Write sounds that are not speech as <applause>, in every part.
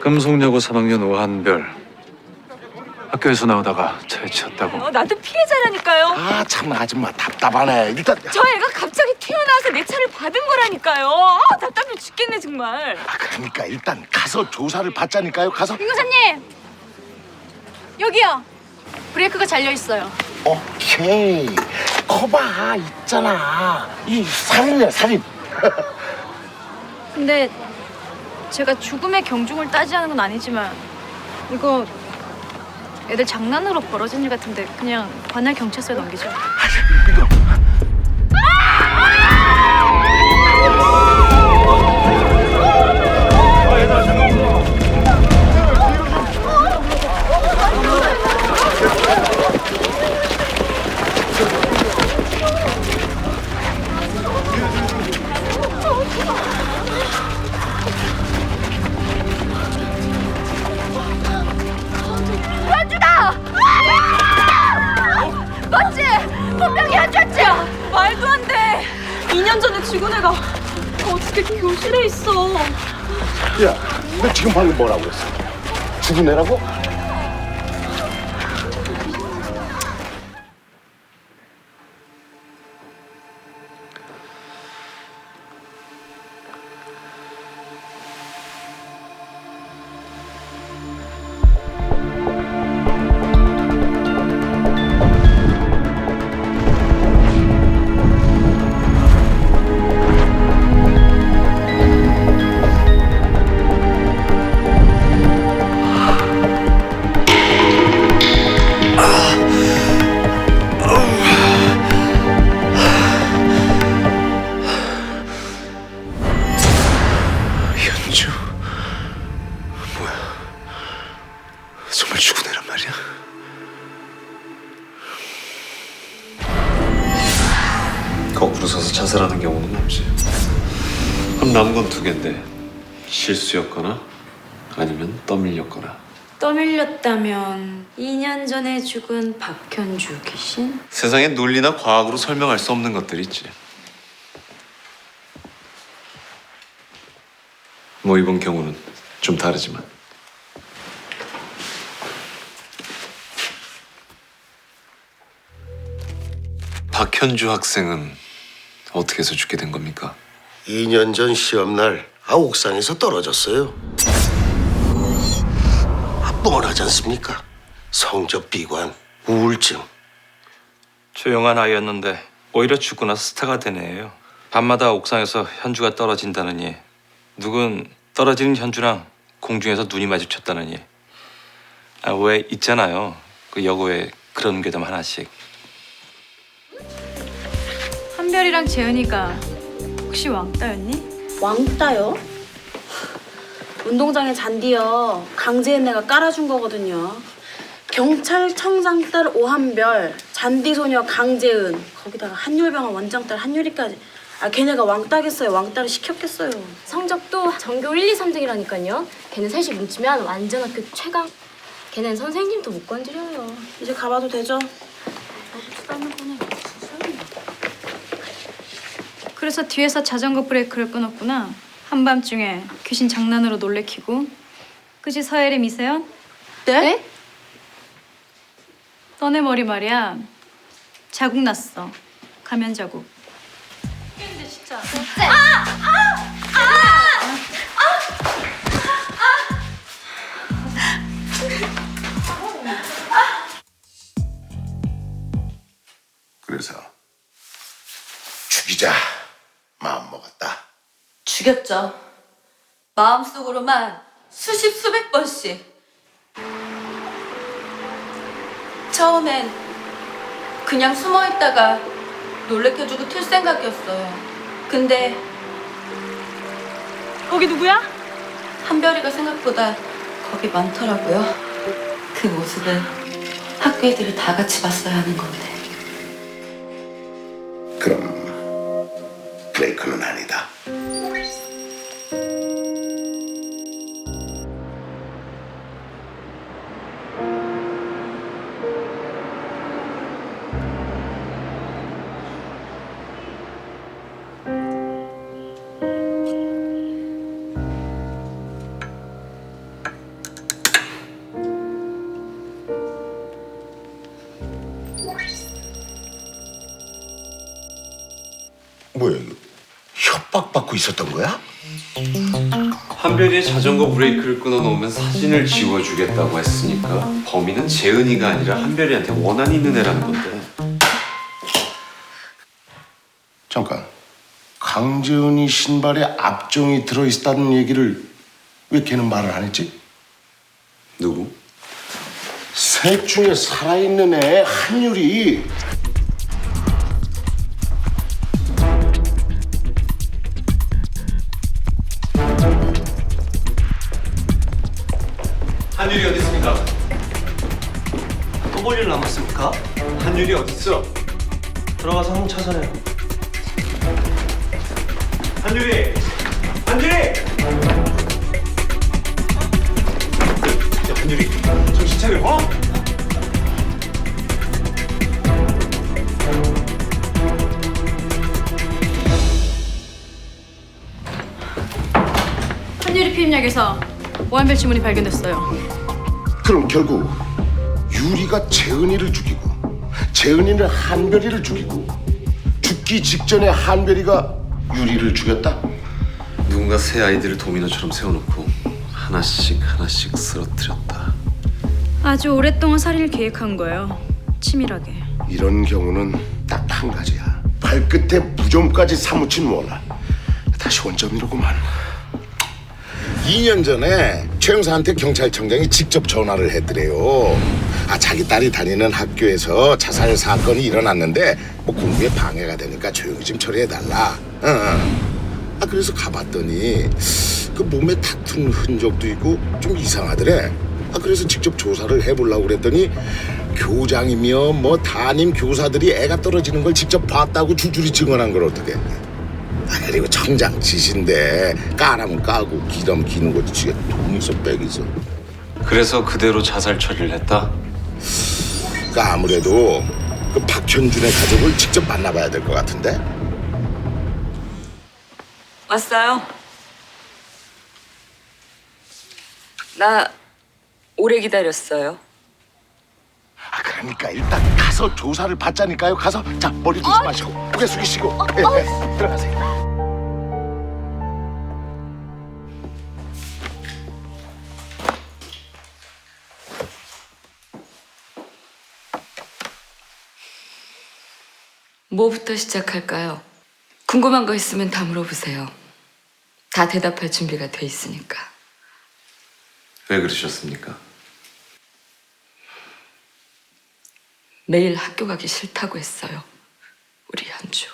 금속여고 3학년 오한별 학교에서 나오다가 차에 치였다고 어, 나도 피해자라니까요. 아 참 아줌마 답답하네. 일단 저 애가 갑자기 튀어나와서 내 차를 받은 거라니까요. 아, 답답해 죽겠네 정말. 아, 그러니까 일단 가서 조사를 받자니까요. 가서 김교사님 여기요 브레이크가 잘려 있어요 오케이. 거봐 있잖아. 이 살인이야 살인. <laughs> 근데 제가 죽음의 경중을 따지하는 건 아니지만 이거 애들 장난으로 벌어진 일 같은데 그냥 관할 경찰서에 넘기죠. 이거 어떻게 교실에 있어? 야, 너 지금 방금 뭐라고 그랬어? 죽은 애라고? 거꾸로 서서 자살하는 경우는 없지. 그럼 남은 건두 갠데 실수였거나 아니면 떠밀렸거나. 떠밀렸다면 2년 전에 죽은 박현주 귀신? 세상에 논리나 과학으로 설명할 수 없는 것들이 있지. 뭐 이번 경우는 좀 다르지만. 박현주 학생은 어떻게 해서 죽게 된 겁니까? 2년 전 시험날 아 옥상에서 떨어졌어요. 아 뻔하지 않습니까? 성적 비관, 우울증. 조용한 아이였는데 오히려 죽고 나서 스타가 된 애예요. 밤마다 옥상에서 현주가 떨어진다느니 누군 떨어지는 현주랑 공중에서 눈이 마주쳤다느니 아, 왜 있잖아요. 그 여고에 그런 괴담 하나씩. 한별이랑 재은이가 혹시 왕따였니? 왕따요? 운동장에 잔디요. 강재은 내가 깔아준 거거든요. 경찰청장 딸 오한별, 잔디 소녀 강재은, 거기다가 한율병원 원장 딸 한율이까지. 아 걔네가 왕따겠어요. 왕따를 시켰겠어요. 성적도 전교 1, 2, 3등이라니까요. 걔네 셋이 뭉치면 완전 학교 최강. 걔넨 선생님도 못 건드려요. 이제 가봐도 되죠? 그래서 뒤에서 자전거 브레이크를 끊었구나. 한밤중에 귀신 장난으로 놀래키고. 그지 서예리 미세연? 네? 너네 머리 말이야. 자국 났어. 가면 자국. 그래서 죽이자. 마음 먹었다. 죽였죠. 마음속으로만 수십 수백 번씩. 처음엔 그냥 숨어 있다가 놀래켜주고 튈 생각이었어요. 근데 거기 누구야? 한별이가 생각보다 겁이 많더라고요. 그 모습을 학교 애들이 다 같이 봤어야 하는 건데. 그럼 브레이크는 아니다. 뭐야? 협박받고 있었던 거야? 한별이의 자전거 브레이크를 끊어놓으면 사진을 지워주겠다고 했으니까 범인은 재은이가 아니라 한별이한테 원한이 있는 애라는 건데 잠깐. 강재은이 신발에 압종이 들어있다는 얘기를 왜 걔는 말을 안 했지? 누구? 셋 중에 살아있는 애 한율이 한율이 어디 있습니까? 또 볼일 남았습니까? 한율이 어디 있어? 들어가서 한번 찾아내요. 한율이, 한율이! 야, 한율이, 정신 차려, 어? 한유리 피임약에서 오한별 지문이 발견됐어요. 그럼 결국 유리가 재은이를 죽이고 재은이는 한별이를 죽이고 죽기 직전에 한별이가 유리를 죽였다? 누군가 새 아이들을 도미노처럼 세워놓고 하나씩 하나씩 쓰러뜨렸다. 아주 오랫동안 살인을 계획한 거예요. 치밀하게. 이런 경우는 딱 한 가지야 발끝에 무좀까지 사무친 원한 다시 원점이로구만 2년 전에 최 형사한테 경찰청장이 직접 전화를 했더래요. 아 자기 딸이 다니는 학교에서 자살 사건이 일어났는데 뭐 공부에 방해가 되니까 조용히 좀 처리해달라. 응, 응. 아 그래서 가봤더니 그 몸에 다툰 흔적도 있고 좀 이상하더래. 아 그래서 직접 조사를 해보려고 그랬더니 교장이며 뭐 담임 교사들이 애가 떨어지는 걸 직접 봤다고 줄줄이 증언한 걸 어떻게 아 그리고 청장 짓인데 까라면 까고 기름 기는 것도 지가 돈 있어 빽 있어 그래서 그대로 자살 처리를 했다? 그러니까 아무래도 그 박현준의 가족을 직접 만나봐야 될 것 같은데? 왔어요. 나 오래 기다렸어요. 아 그러니까 일단 가서 조사를 받자니까요. 가서 자 머리 조심하시고 고개 숙이시고. 예, 예, 들어가세요 뭐부터 시작할까요? 궁금한 거 있으면 다 물어보세요. 다 대답할 준비가 돼 있으니까. 왜 그러셨습니까? 매일 학교 가기 싫다고 했어요. 우리 현주.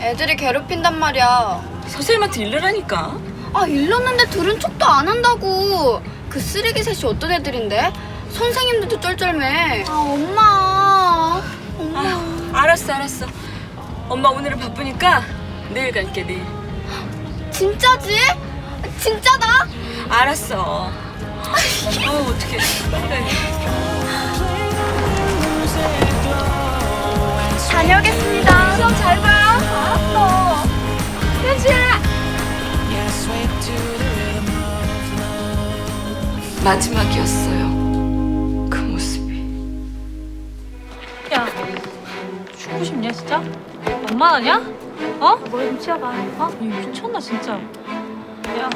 애들이 괴롭힌단 말이야. 선생님한테 일러라니까. 아 일렀는데 들은 척도 안 한다고. 그 쓰레기 셋이 어떤 애들인데? 선생님들도 쩔쩔매. 아 엄마. 엄마. 아, 알았어, 알았어. 엄마 오늘은 바쁘니까 내일 갈게, 내일. 진짜지? 진짜다? 알았어. 어, 어떡해. 다녀오겠습니다. 시험 잘 봐. 알았어. 현주야. 마지막이었어요. 진짜? 만만하냐? 어? 머리 좀 치워봐. 어? 이 미쳤나 진짜? 야,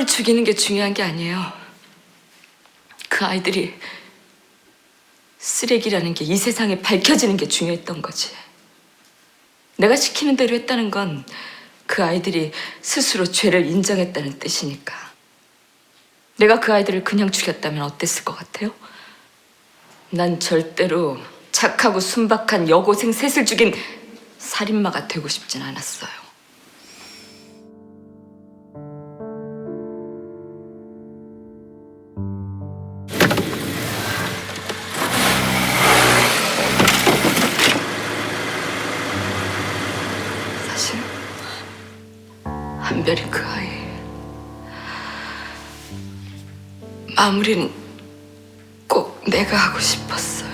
서로를 죽이는 게 중요한 게 아니에요. 그 아이들이 쓰레기라는 게 이 세상에 밝혀지는 게 중요했던 거지. 내가 시키는 대로 했다는 건 그 아이들이 스스로 죄를 인정했다는 뜻이니까. 내가 그 아이들을 그냥 죽였다면 어땠을 것 같아요? 난 절대로 착하고 순박한 여고생 셋을 죽인 살인마가 되고 싶진 않았어요. 그아이 마무리는 꼭 내가 하고 싶었어.